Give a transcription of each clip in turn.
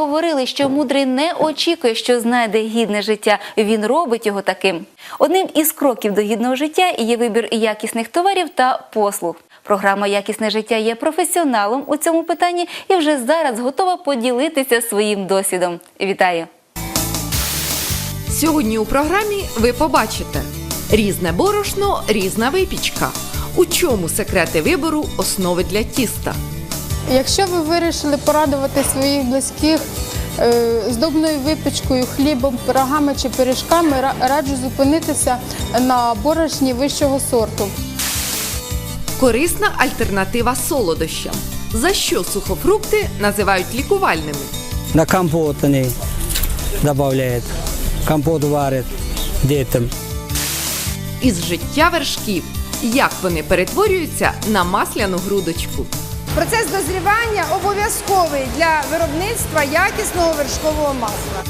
Говорили, що мудрий не очікує, що знайде гідне життя. Він робить його таким. Одним із кроків до гідного життя є вибір якісних товарів та послуг. Програма Якісне життя є професіоналом у цьому питанні і вже зараз готова поділитися своїм досвідом. Вітаю! Сьогодні у програмі ви побачите різне борошно, різна випічка. У чому секрети вибору основи для тіста? Якщо ви вирішили порадувати своїх близьких е, здобною випічкою, хлібом, пирогами чи пиріжками, раджу зупинитися на борошні вищого сорту. Корисна альтернатива солодощам. За що сухофрукти називають лікувальними? На компот они добавляет. Компот варит детям. Із життя вершків. Як вони перетворюються на масляну грудочку? Процес дозрівання обов'язковий для виробництва якісного вершкового масла.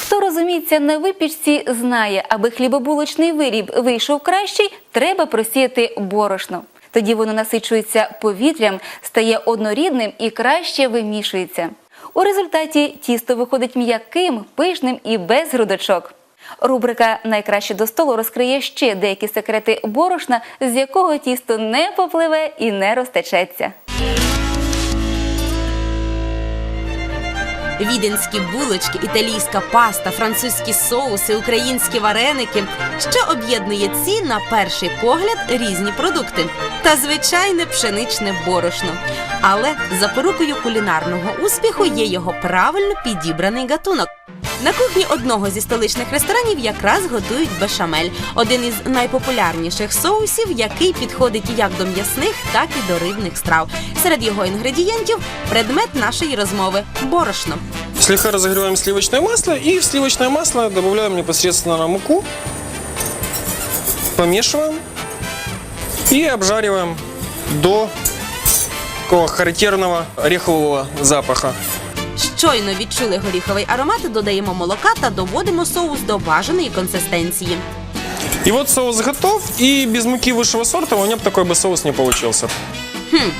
Хто розуміється на випічці, знає, аби хлібобулочний виріб вийшов кращий, треба просіяти борошно. Тоді воно насичується повітрям, стає однорідним і краще вимішується. У результаті тісто виходить м'яким, пишним і без грудочок. Рубрика Найкраще до столу розкриє ще деякі секрети борошна, з якого тісто не попливе і не розтечеться. Віденські булочки, італійська паста, французькі соуси, українські вареники. Що об'єднує ці на перший погляд різні продукти та звичайне пшеничне борошно. Але запорукою кулінарного успіху є його правильно підібраний гатунок. На кухні одного зі столичних ресторанів якраз готують бешамель, один із найпопулярніших соусів, який підходить як до м'ясних, так і до рибних страв. Серед його інгредієнтів предмет нашої розмови борошно. Слегка разогреваем сливочное масло и в сливочное масло добавляем непосредственно на муку, помешиваем и обжариваем до такого характерного орехового запаха. Щойно відчули горіховий аромат, додаємо молока та доводимо соус до бажаної консистенції. И вот соус готов, и без муки высшего сорта у меня бы такой бы соус не получился. Хм,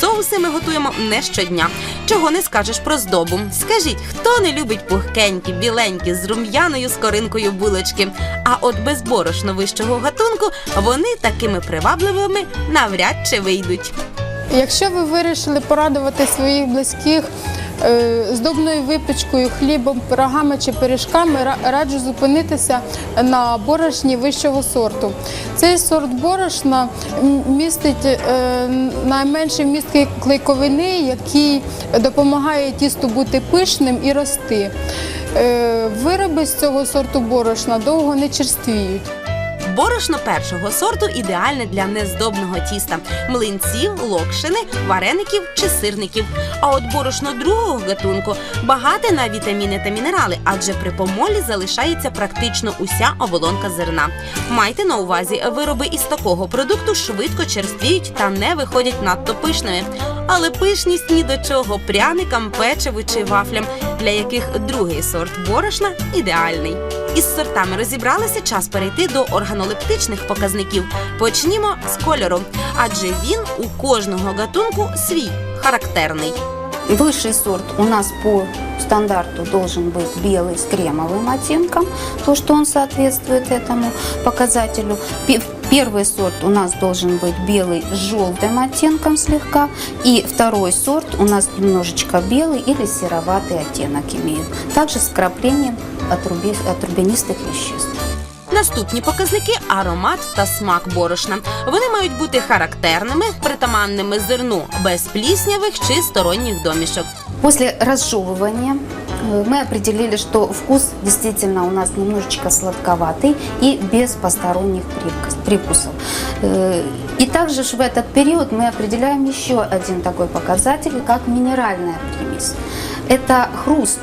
соуси ми готуємо не щодня. Чого не скажеш про здобу? Скажіть, хто не любить пухкенькі, біленькі, з рум'яною скоринкою булочки? А от без борошно вищого гатунку вони такими привабливими навряд чи вийдуть. Якщо ви вирішили порадувати своїх близьких е, здобною випічкою, хлібом, пирогами чи пиріжками, ра- раджу зупинитися на борошні вищого сорту. Цей сорт борошна містить е, найменший вміст клей- клейковини, який допомагає тісту бути пишним і рости. Е, Вироби з цього сорту борошна довго не черствіють. Борошно першого сорту ідеальне для нездобного тіста, млинців, локшини, вареників чи сирників. А от борошно другого гатунку багате на вітаміни та мінерали, адже при помолі залишається практично уся оболонка зерна. Майте на увазі, вироби із такого продукту швидко черствіють та не виходять надто пишними Але пишність ні до чого пряникам, печиву чи вафлям, для яких другий сорт борошна ідеальний. Із сортами розібралися, час перейти до органолептичних показників. Почнімо з кольору, адже він у кожного гатунку свій характерний. Высший сорт у нас по стандарту должен быть белый с кремовым оттенком, то, что он соответствует этому показателю. Пе- Первый сорт у нас должен быть белый с желтым оттенком слегка, и второй сорт у нас немножечко белый или сероватый оттенок имеет. Также с вкраплением отруби- отрубянистых веществ. Наступні показники аромат та смак борошна. Вони мають бути характерними, притаманними зерну, без пліснявих чи сторонніх домішок. После разжевывания э, мы определили, что вкус действительно у нас немножечко сладковатый и без посторонних привкус- привкусов. Э, И также ж в этот период мы определяем еще один такой показатель, как минеральная примесь. Это хруст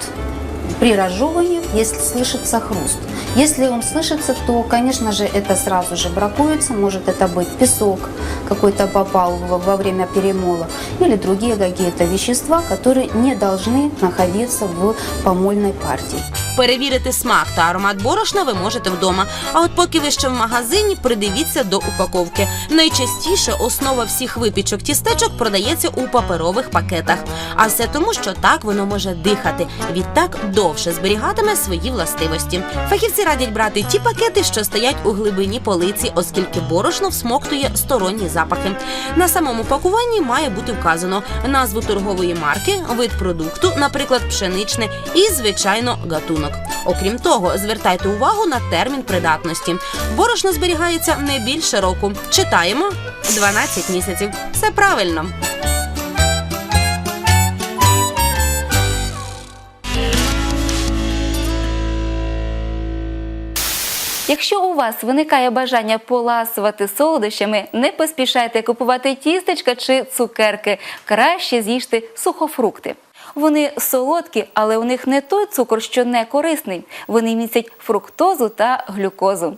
при разжевывании, если слышится хруст. Если он слышится, то, конечно же, это сразу же бракуется. Может это быть песок какой-то попал во время перемола или другие какие-то вещества, которые не должны находиться в помольной партии. Перевірити смак та аромат борошна ви можете вдома. А от поки ви ще в магазині, придивіться до упаковки. Найчастіше основа всіх випічок тістечок продається у паперових пакетах. А все тому, що так воно може дихати. Відтак довше зберігатиме свої властивості. Фахівці радять брати ті пакети, що стоять у глибині полиці, оскільки борошно всмоктує сторонні запахи. На самому пакуванні має бути вказано назву торгової марки, вид продукту, наприклад, пшеничне, і звичайно гатунок. Окрім того, звертайте увагу на термін придатності. Борошно зберігається не більше року. Читаємо 12 місяців. Все правильно. Якщо у вас виникає бажання поласувати солодощами, не поспішайте купувати тістечка чи цукерки. Краще з'їжте сухофрукти. Вони солодкі, але у них не той цукор, що не корисний. Вони містять фруктозу та глюкозу.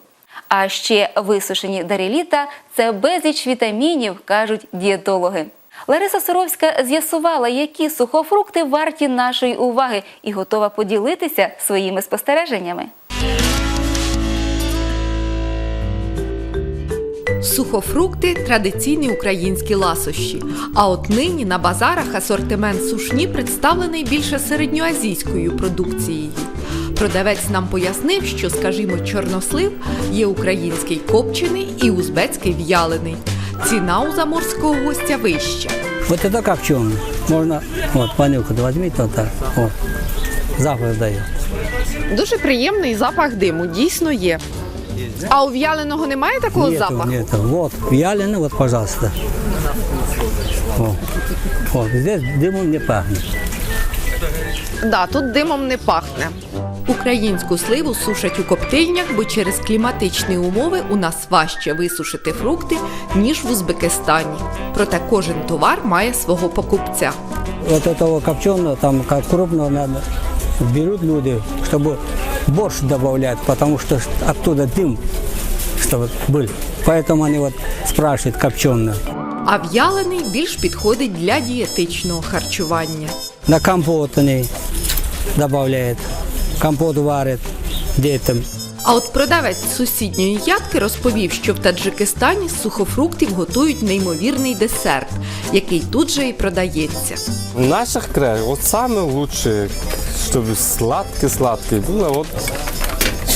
А ще висушені дареліта це безліч вітамінів, кажуть дієтологи. Лариса Соровська з'ясувала, які сухофрукти варті нашої уваги, і готова поділитися своїми спостереженнями. Сухофрукти традиційні українські ласощі. А от нині на базарах асортимент сушні представлений більше середньоазійською продукцією. Продавець нам пояснив, що, скажімо, чорнослив є український копчений і узбецький в'ялений. Ціна у заморського гостя вища. Вот это копченый. Можно, вот, понюхать, возьмите вот так. Вот. Запах дает. Дуже приємний запах диму, дійсно є. А у в'яленого немає такого Нету, запаху? нету. Вот, вяленый, вот, пожалуйста. Вот. Вот, здесь дымом не пахнет. Да, тут димом не пахне. Українську сливу сушать у коптильнях, бо через кліматичні умови у нас важче висушити фрукти, ніж в Узбекистані. Проте кожен товар має свого покупця. Вот этого копченого, там, как крупного надо, берут люди, чтобы борщ добавлять, потому что оттуда дым, чтобы был. Поэтому они вот спрашивают копченое. А в'ялений більш підходить для дієтичного харчування. На компот они добавляют, компот варят детям. А от продавець сусідньої ядки розповів, що в Таджикистані з сухофруктів готують неймовірний десерт, який тут же і продається. В наших краях вот самое лучшее, чтобы сладкий-сладкий было, вот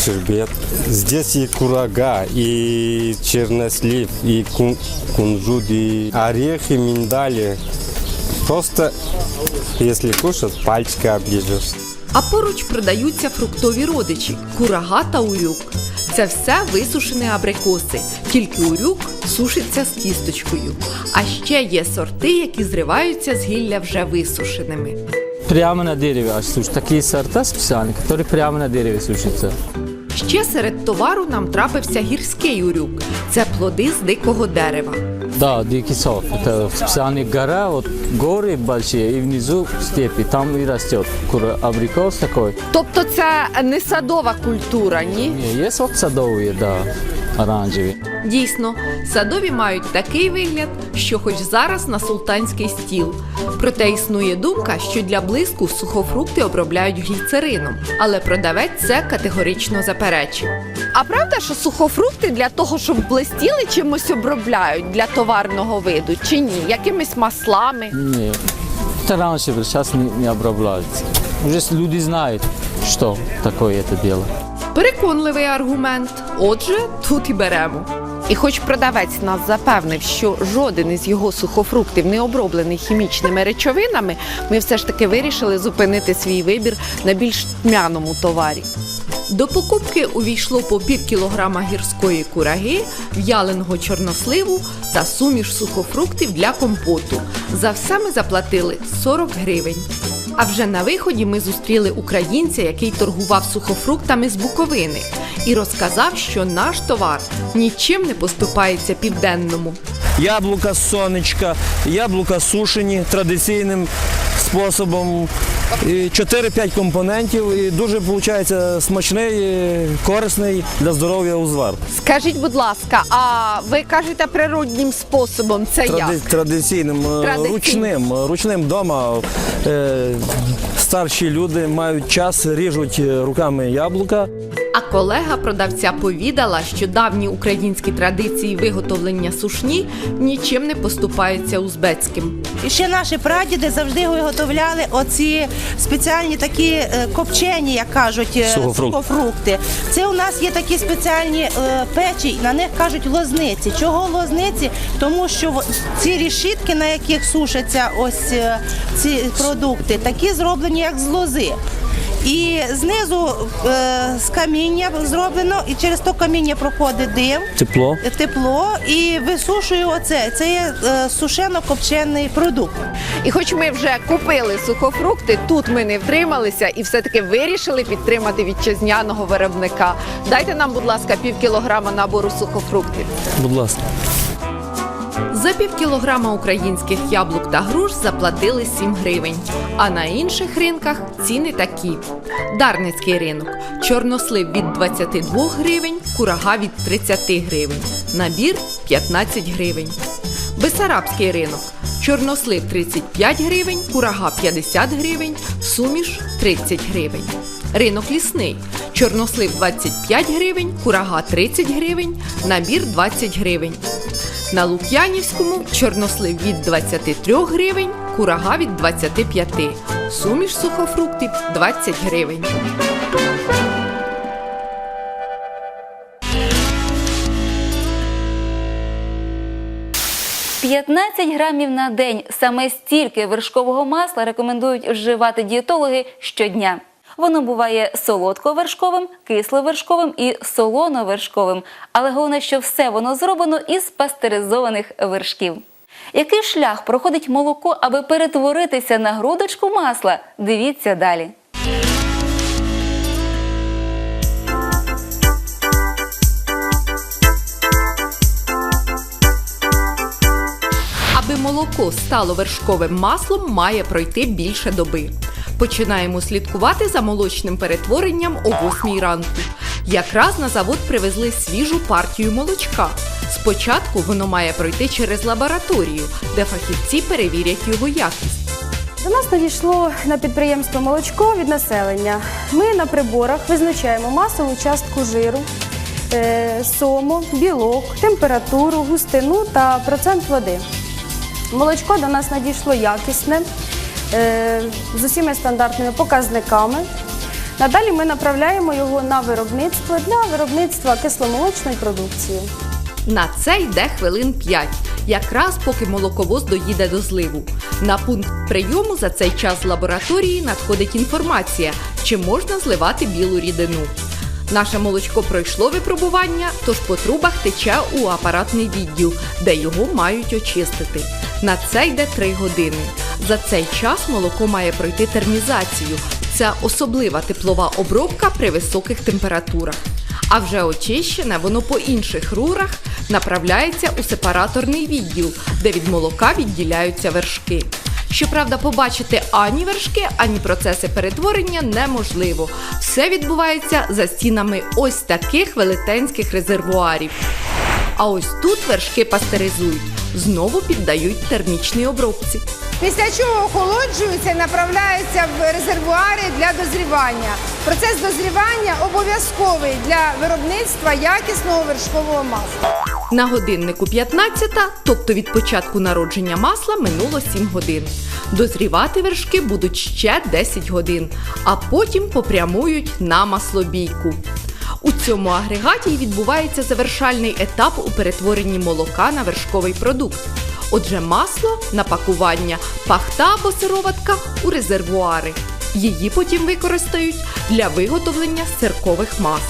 щербет. Здесь и курага, и чернослив, кун- кунжут, и орехи, миндали. Просто, если кушать, пальчика оближешь. А поруч продаються фруктові родичі курага та урюк. Це все висушені абрикоси, тільки урюк сушиться з кісточкою. А ще є сорти, які зриваються з гілля вже висушеними. Прямо на дереве аж сушат. Такие сорта специальные, которые прямо на дереве сушатся. Ще серед товару нам трапився гірський урюк. Це плоди з дикого дерева. Да, дикий сорт. Это специальная гора, вот горы большие, и внизу степи, там и растет. Кура- Абрикос такой. Тобто це не садова культура, ні? Не, есть вот садовые, да, оранжевые. Дійсно, садові мають такий вигляд, що хоч зараз на султанський стіл. Проте існує думка, що для блиску сухофрукти обробляють гліцерином, але продавець це категорично заперечив. А правда, що сухофрукти для того, щоб блистіли, чимось обробляють для товарного виду, чи ні? Якимись маслами? Не, это раньше было, сейчас не, не обрабатывается. Уже люди знают, что такое это дело. Переконливий аргумент. Отже, тут і беремо. І хоч продавець нас запевнив, що жоден із його сухофруктів не оброблений хімічними речовинами, ми все ж таки вирішили зупинити свій вибір на більш тьмяному товарі. До покупки увійшло по пів кілограма гірської кураги, в'яленого чорносливу та суміш сухофруктів для компоту. За все ми заплатили 40 гривень. А вже на виході ми зустріли українця, який торгував сухофруктами з Буковини, і розказав, що наш товар нічим не поступається південному. Яблука сонечка, яблука сушені традиційним способом 4-5 компонентів, і дуже виходить смачний, корисний для здоров'я узвар. Скажіть, будь ласка, а ви кажете природнім способом? Це як? Традиційним, е, Традиційним. ручним, ручним вдома. Е, старші люди мають час, ріжуть е, руками яблука. А колега продавця повідала, що давні українські традиції виготовлення сушні нічим не поступаються узбецьким. І ще наші прадіди завжди виготовляли оці спеціальні такі е, копчені, як кажуть, е, Сухофрукт. сухофрукти. Це у нас є такі спеціальні е, печі, на них кажуть лозниці. Чого лозниці? Тому що в- ці рішітки, на яких сушаться ось ці продукти, такі зроблені як з лози. І знизу е, з каміння зроблено, і через то каміння проходить дим. Тепло. Тепло і висушую оце. Це є е, сушено-копчений продукт. І хоч ми вже купили сухофрукти, тут ми не втрималися і все-таки вирішили підтримати вітчизняного виробника. Дайте нам, будь ласка, пів кілограма набору сухофруктів. Будь ласка. За пів кілограма українських яблук та груш заплатили 7 гривень. А на інших ринках ціни такі: Дарницький ринок, чорнослив від 22 гривень, курага від 30 гривень, набір 15 гривень. Бесарабський ринок, чорнослив 35 гривень, курага 50 гривень, суміш 30 гривень. Ринок лісний, чорнослив 25 гривень, курага 30 гривень, набір 20 гривень. На Лук'янівському чорнослив від 23 гривень, курага від 25, суміш сухофруктів 20 гривень. – 15 грамів на день. Саме стільки вершкового масла рекомендують вживати дієтологи щодня. Воно буває солодко-вершковим, кисло-вершковим і солоно-вершковим. Але головне, що все воно зроблено із пастеризованих вершків. Який шлях проходить молоко, аби перетворитися на грудочку масла? Дивіться далі. Аби молоко стало вершковим маслом, має пройти більше доби. Починаємо слідкувати за молочним перетворенням о 8 ранку. Якраз на завод привезли свіжу партію молочка. Спочатку воно має пройти через лабораторію, де фахівці перевірять його якість. До нас надійшло на підприємство молочко від населення. Ми на приборах визначаємо масову частку жиру, е, сому, білок, температуру, густину та процент води. Молочко до нас надійшло якісне, з усіма стандартними показниками. Надалі ми направляємо його на виробництво для виробництва кисломолочної продукції. На це йде хвилин 5, якраз поки молоковоз доїде до зливу. На пункт прийому за цей час з лабораторії надходить інформація, чи можна зливати білу рідину. Наше молочко пройшло випробування, тож по трубах тече у апаратний відділ, де його мають очистити. На це йде 3 години. За цей час молоко має пройти термізацію. Це особлива теплова обробка при високих температурах. А вже очищене воно по інших рурах направляється у сепараторний відділ, де від молока відділяються вершки. Щоправда, побачити ані вершки, ані процеси перетворення неможливо. Все відбувається за стінами ось таких велетенських резервуарів. А ось тут вершки пастеризують, знову піддають термічній обробці. Після чого охолоджуються і направляються в резервуари для дозрівання. Процес дозрівання обов'язковий для виробництва якісного вершкового масла. На годиннику 15, тобто від початку народження масла, минуло 7 годин. Дозрівати вершки будуть ще 10 годин, а потім попрямують на маслобійку. У цьому агрегаті відбувається завершальний етап у перетворенні молока на вершковий продукт. Отже, масло на пакування, пахта або сироватка у резервуари. Її потім використають для виготовлення сиркових мас.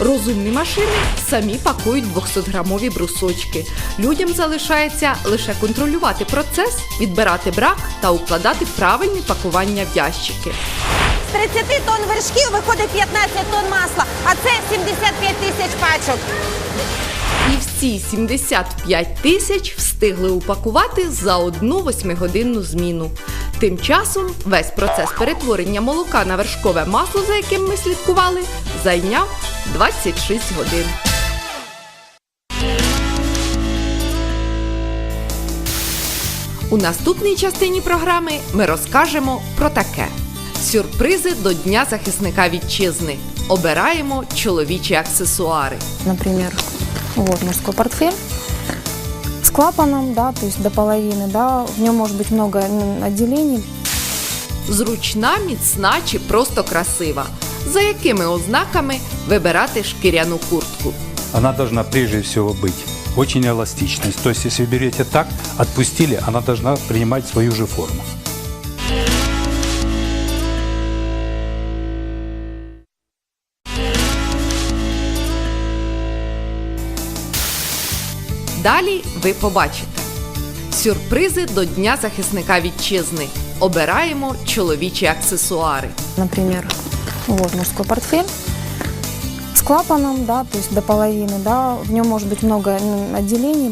Розумні машини самі пакують 200-грамові брусочки. Людям залишається лише контролювати процес, відбирати брак та укладати правильне пакування в ящики. З 30 тонн вершків виходить 15 тонн масла, а це 75 тисяч пачок. І всі 75 тисяч встигли упакувати за одну восьмигодинну зміну. Тим часом весь процес перетворення молока на вершкове масло, за яким ми слідкували, зайняв 26 годин. У наступній частині програми ми розкажемо про таке: сюрпризи до Дня захисника вітчизни. Обираємо чоловічі аксесуари. Например, вот мужской портфель с клапаном, да, то есть до половины, да, в нем может быть много м, отделений. Зручна, міцна чи просто красива. За якими ознаками вибирати шкіряну куртку? Она должна прежде всего быть очень эластичной. То есть, если вы берете так, отпустили, она должна принимать свою же форму. Далі ви побачите сюрпризи до Дня захисника вітчизни. Обираємо чоловічі аксесуари. Например, вот мужской портфель с клапаном, да, то есть до половины, да, в нем может быть много м, отделений.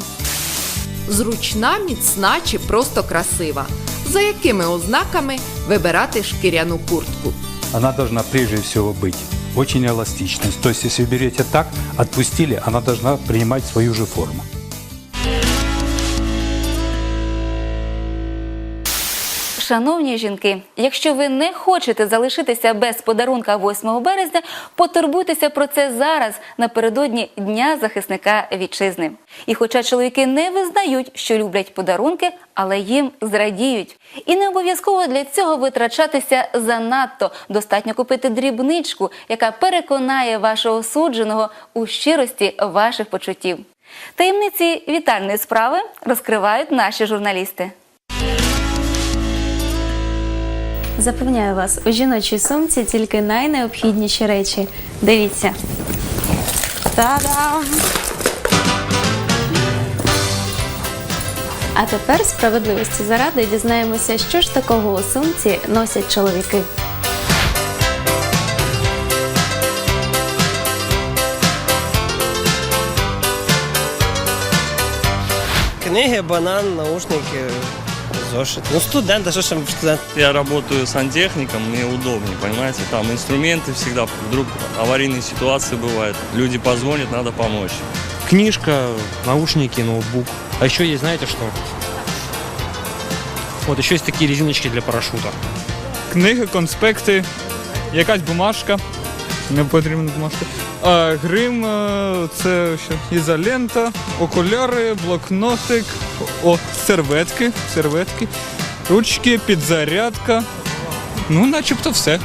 Зручна, міцна чи просто красива. За якими ознаками вибирати шкіряну куртку? Она должна прежде всего быть очень эластичной. То есть, если вы берете так, отпустили, она должна принимать свою же форму. Шановні жінки, якщо ви не хочете залишитися без подарунка 8 березня, потурбуйтеся про це зараз напередодні Дня захисника вітчизни. І хоча чоловіки не визнають, що люблять подарунки, але їм зрадіють. І не обов'язково для цього витрачатися занадто. Достатньо купити дрібничку, яка переконає вашого судженого у щирості ваших почуттів. Таємниці вітальної справи розкривають наші журналісти. Запевняю вас, у жіночій сумці тільки найнеобхідніші речі. Дивіться. Та-дам! А тепер справедливості заради дізнаємося, що ж такого у сумці носять чоловіки. Книги, банан, наушники, зошит. Ну, студент, а что ж студент? Я работаю сантехником, мне удобнее, понимаете? Там инструменты всегда, вдруг аварийные ситуации бывают. Люди позвонят, надо помочь. Книжка, наушники, ноутбук. А еще есть, знаете что? Вот еще есть такие резиночки для парашюта. Книги, конспекти, якась бумажка. Не потрібно бумажка. А, грим, е, це що? ізолента, окуляри, блокнотик, о, серветки, серветки, ручки, підзарядка. Ну, начебто все.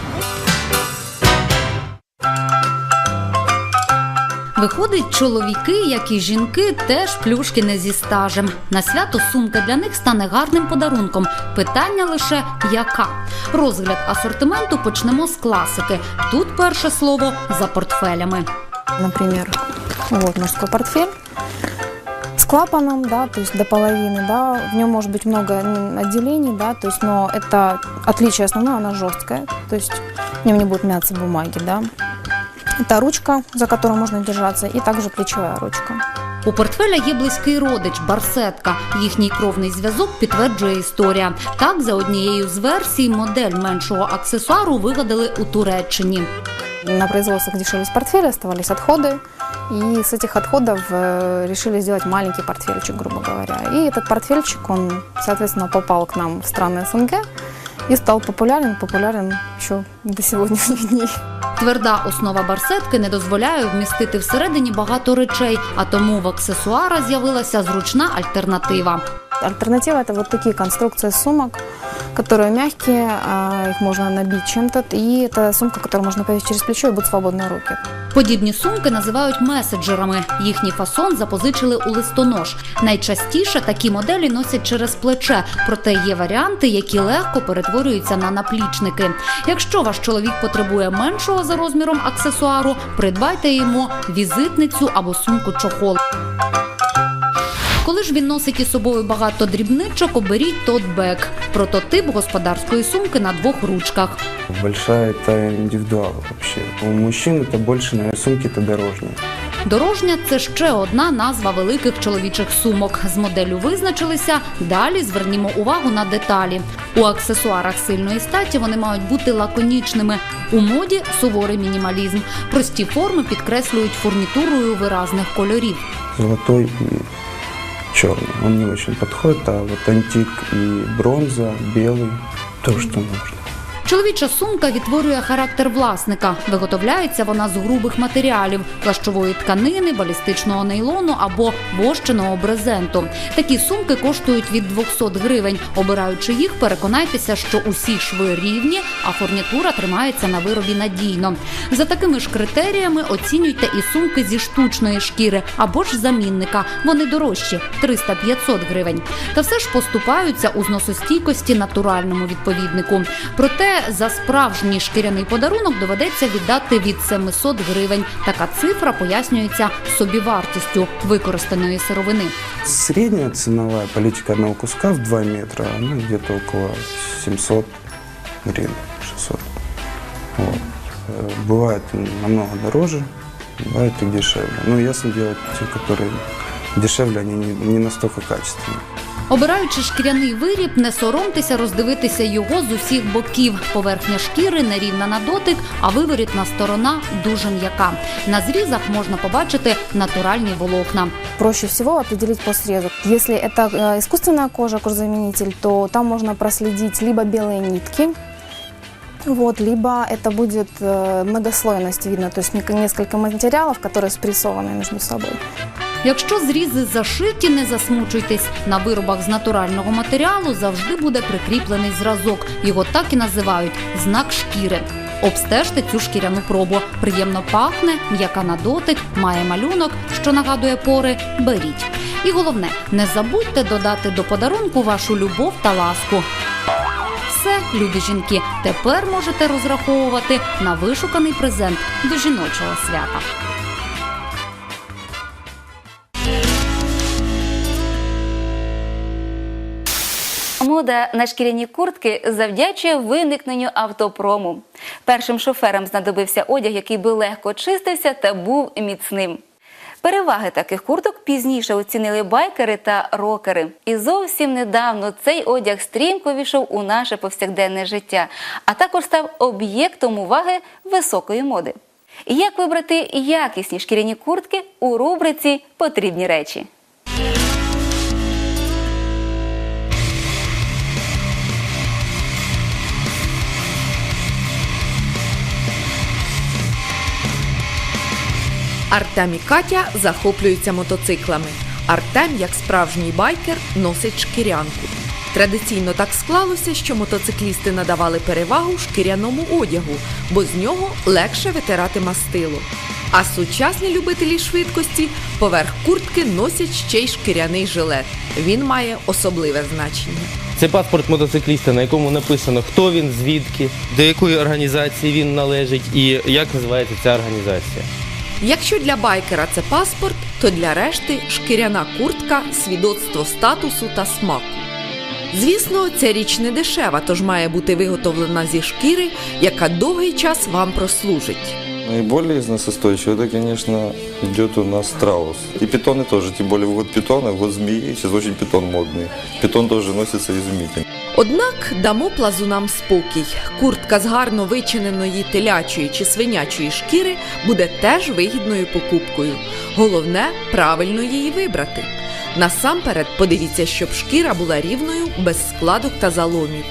Виходить, чоловіки, як і жінки, теж плюшки не зі стажем. На свято сумка для них стане гарним подарунком. Питання лише яка. Розгляд асортименту почнемо з класики. Тут перше слово за портфелями. Например, вот мужской портфель с клапаном, да, то есть до половины, да, в нем может быть много м, отделений, да, то есть, но это отличие основное, она жесткая, то есть в нем не будет мяться бумаги, да. Это ручка, за которую можно держаться, и также плечевая ручка. У портфеля є близький родич барсетка. Їхній кровний зв'язок підтверджує історія. Так, за однією з версій, модель меншого аксесуару вигадали у Туреччині. На производствах дешевле портфели оставались отходы, и с этих отходов э, решили сделать маленький портфельчик, грубо говоря. И этот портфельчик, он, соответственно, попал к нам в страны СНГ и стал популярен, популярен еще до сегодняшних дней. Тверда основа барсетки не дозволяє вмістити всередині багато речей, а тому в аксесуара з'явилася зручна альтернатива. Альтернатива это вот такие конструкции сумок, которые мягкие, а, их можно набить чем-то, и это сумка, которую можно повесить через плечо и будут свободные руки. Подібні сумки називають меседжерами. Їхній фасон запозичили у листонож. Найчастіше такі моделі носять через плече, проте є варіанти, які легко перетворюються на наплічники. Якщо ваш чоловік потребує меншого за розміром аксесуару, придбайте йому візитницю або сумку чохол. Коли ж він носить із собою багато дрібничок, оберіть тотбек – прототип господарської сумки на двох ручках. Большая это индивидуал вообще. У мужчин это больше, наверное, сумки-то дорожные. Дорожня це ще одна назва великих чоловічих сумок. З моделлю визначилися. Далі звернімо увагу на деталі. У аксесуарах сильної статі вони мають бути лаконічними. У моді суворий мінімалізм. Прості форми підкреслюють фурнітурою виразних кольорів. Золотой черный. Он не очень подходит, а антик и бронза, белый, то, что нужно. Чоловіча сумка відтворює характер власника. Виготовляється вона з грубих матеріалів плащової тканини, балістичного нейлону або вощеного брезенту. Такі сумки коштують від 200 гривень. Обираючи їх, переконайтеся, що усі шви рівні, а фурнітура тримається на виробі надійно. За такими ж критеріями оцінюйте і сумки зі штучної шкіри або ж замінника. Вони дорожчі 300-500 гривень. Та все ж поступаються у зносостійкості натуральному відповіднику. Проте за справжній шкіряний подарунок доведеться віддати від 700 гривень. Така цифра пояснюється собівартістю використаної сировини. Средняя ценовая политика одного куска в 2 метра, ну, где-то около 700 гривен, 600. Вот. Э, Бывает намного дороже, бывает и дешевле. Ну, ясно дело, те, которые дешевле, они не, не настолько качественные. Обираючи шкіряний виріб, не соромтеся роздивитися його з усіх боків. Поверхня шкіри нерівна на дотик, а виворітна сторона дуже м'яка. На зрізах можна побачити натуральні волокна. Проще всего определить по срезу. Если это э, искусственная кожа, кожзаменитель, то там можно проследить либо белые нитки, вот, либо это будет э, многослойность видно, то есть нек- несколько материалов, которые спрессованы между собой. Якщо зрізи зашиті, не засмучуйтесь. На виробах з натурального матеріалу завжди буде прикріплений зразок. Його так і називають знак шкіри. Обстежте цю шкіряну пробу. Приємно пахне, м'яка на дотик, має малюнок, що нагадує пори. Беріть. І головне, не забудьте додати до подарунку вашу любов та ласку. Все, любі жінки, тепер можете розраховувати на вишуканий презент до жіночого свята. Мода на шкіряні куртки завдячує виникненню автопрому. Першим шоферам знадобився одяг, який би легко чистився та був міцним. Переваги таких курток пізніше оцінили байкери та рокери. І зовсім недавно цей одяг стрімко війшов у наше повсякденне життя, а також став об'єктом уваги високої моди. Як вибрати якісні шкіряні куртки у рубриці Потрібні речі? Артем і Катя захоплюються мотоциклами. Артем, як справжній байкер, носить шкірянку. Традиційно так склалося, що мотоциклісти надавали перевагу шкіряному одягу, бо з нього легше витирати мастило. А сучасні любителі швидкості поверх куртки носять ще й шкіряний жилет. Він має особливе значення. Це паспорт мотоцикліста, на якому написано, хто він, звідки, до якої організації він належить і як називається ця організація. Якщо для байкера це паспорт, то для решти шкіряна куртка свідоцтво статусу та смаку. Звісно, ця річ не дешева, тож має бути виготовлена зі шкіри, яка довгий час вам прослужить. Наиболее износостойчивый, это, конечно, идет у нас страус. И питоны тоже, тем более в год питона, в год змеи, сейчас очень питон модный. Питон тоже носится изумительно. Однак дамо плазунам спокій. Куртка з гарно вичиненої телячої чи свинячої шкіри буде теж вигідною покупкою. Головне правильно її вибрати. Насамперед подивіться, щоб шкіра була рівною, без складок та заломів.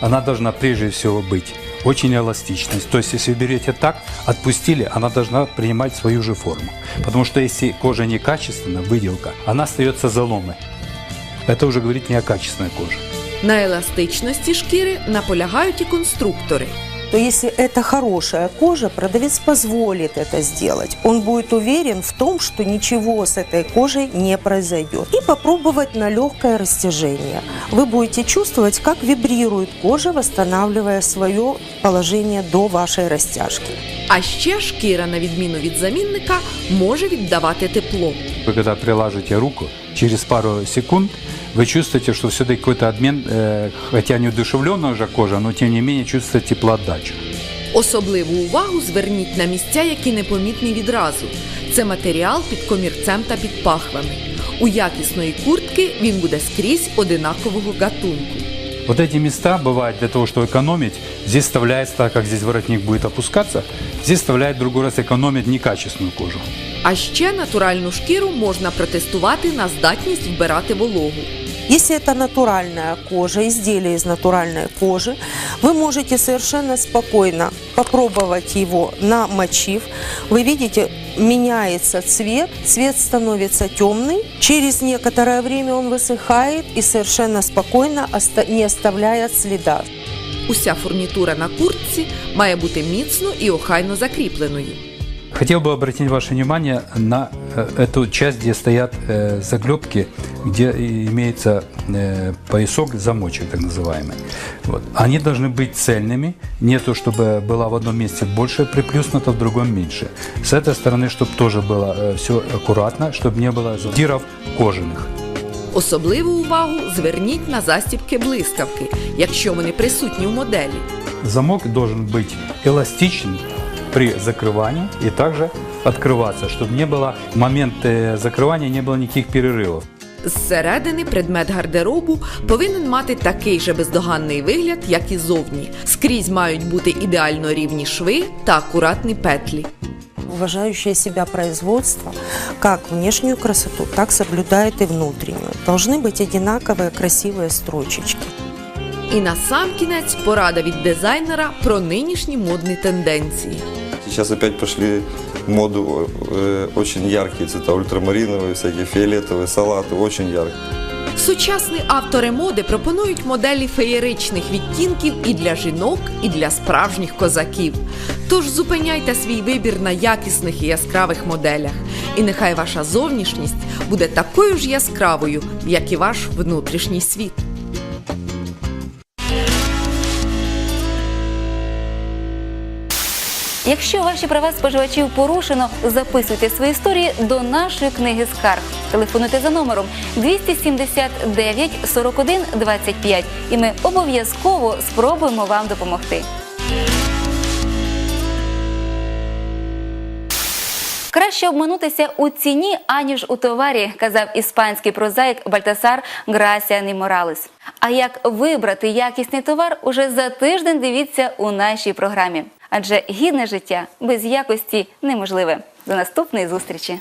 Она должна прежде всего быть очень эластичной. То есть, если вы берете так, отпустили, она должна принимать свою же форму. Потому что если кожа некачественная, выделка, она остается заломой. Это уже говорит не о качественной коже. На еластичності шкіри наполягають і конструктори. то если это хорошая кожа, продавец позволит это сделать. Он будет уверен в том, что ничего с этой кожей не произойдет. И попробовать на легкое растяжение. Вы будете чувствовать, как вибрирует кожа, восстанавливая свое положение до вашей растяжки. А ще шкіра, на відміну від замінника, може віддавати тепло. Вы когда прилаживаете руку, через пару секунд вы чувствуете, что все-таки какой-то обмен, э, хотя не удушевленная уже кожа, но тем не менее чувствуете теплоотдачу. Особливу увагу зверніть на місця, які непомітні відразу. Це матеріал під комірцем та під пахвами. У якісної куртки він буде скрізь одинакового гатунку. Вот эти места бывают для того, чтобы экономить. Здесь вставляется, так как здесь воротник будет опускаться, здесь вставляет в другой раз экономить некачественную кожу. А ще натуральну шкіру можна протестувати на здатність вбирати вологу. Если это натуральная кожа, изделие из натуральной кожи, вы можете совершенно спокойно попробовать его намочив. Вы видите, меняется цвет, цвет становится темный. Через некоторое время он высыхает и совершенно спокойно оста- не оставляет следа. Уся фурнітура на куртці має бути міцно і охайно закріпленою. Хотел бы обратить ваше внимание на э, эту часть, где стоят э, заклепки, где и имеется э, поясок, замочек так называемый. Вот. Они должны быть цельными, не то чтобы было в одном месте больше приплюснуто, в другом меньше. С этой стороны, чтобы тоже было все аккуратно, чтобы не было диров кожаных. Особливу увагу зверніть на застібки блискавки, якщо вони присутні в моделі. Замок должен быть эластичен при закрывании и также открываться, чтобы не было в момент э, закрывания не было никаких перерывов. Зсередини предмет гардеробу повинен мати такий же бездоганний вигляд, як і зовні. Скрізь мають бути ідеально рівні шви та акуратні петлі. Уважающее себя производство, как внешнюю красоту, так соблюдает и внутреннюю. Должны быть одинаковые красивые строчечки. І на сам кінець порада від дизайнера про нинішні модні тенденції. Сейчас опять пошли в моду э, очень яркие цвета, ультрамариновые, всякие фиолетовые, салаты, очень яркие. Сучасні автори моди пропонують моделі феєричних відтінків і для жінок, і для справжніх козаків. Тож зупиняйте свій вибір на якісних і яскравих моделях. І нехай ваша зовнішність буде такою ж яскравою, як і ваш внутрішній світ. Якщо ваші права споживачів порушено, записуйте свої історії до нашої книги скарг. Телефонуйте за номером 279 41 25 і ми обов'язково спробуємо вам допомогти. Краще обминутися у ціні, аніж у товарі, казав іспанський прозаїк Бальтасар Грасіан Моралес. А як вибрати якісний товар уже за тиждень дивіться у нашій програмі. Адже гідне життя без якості неможливе. До наступної зустрічі!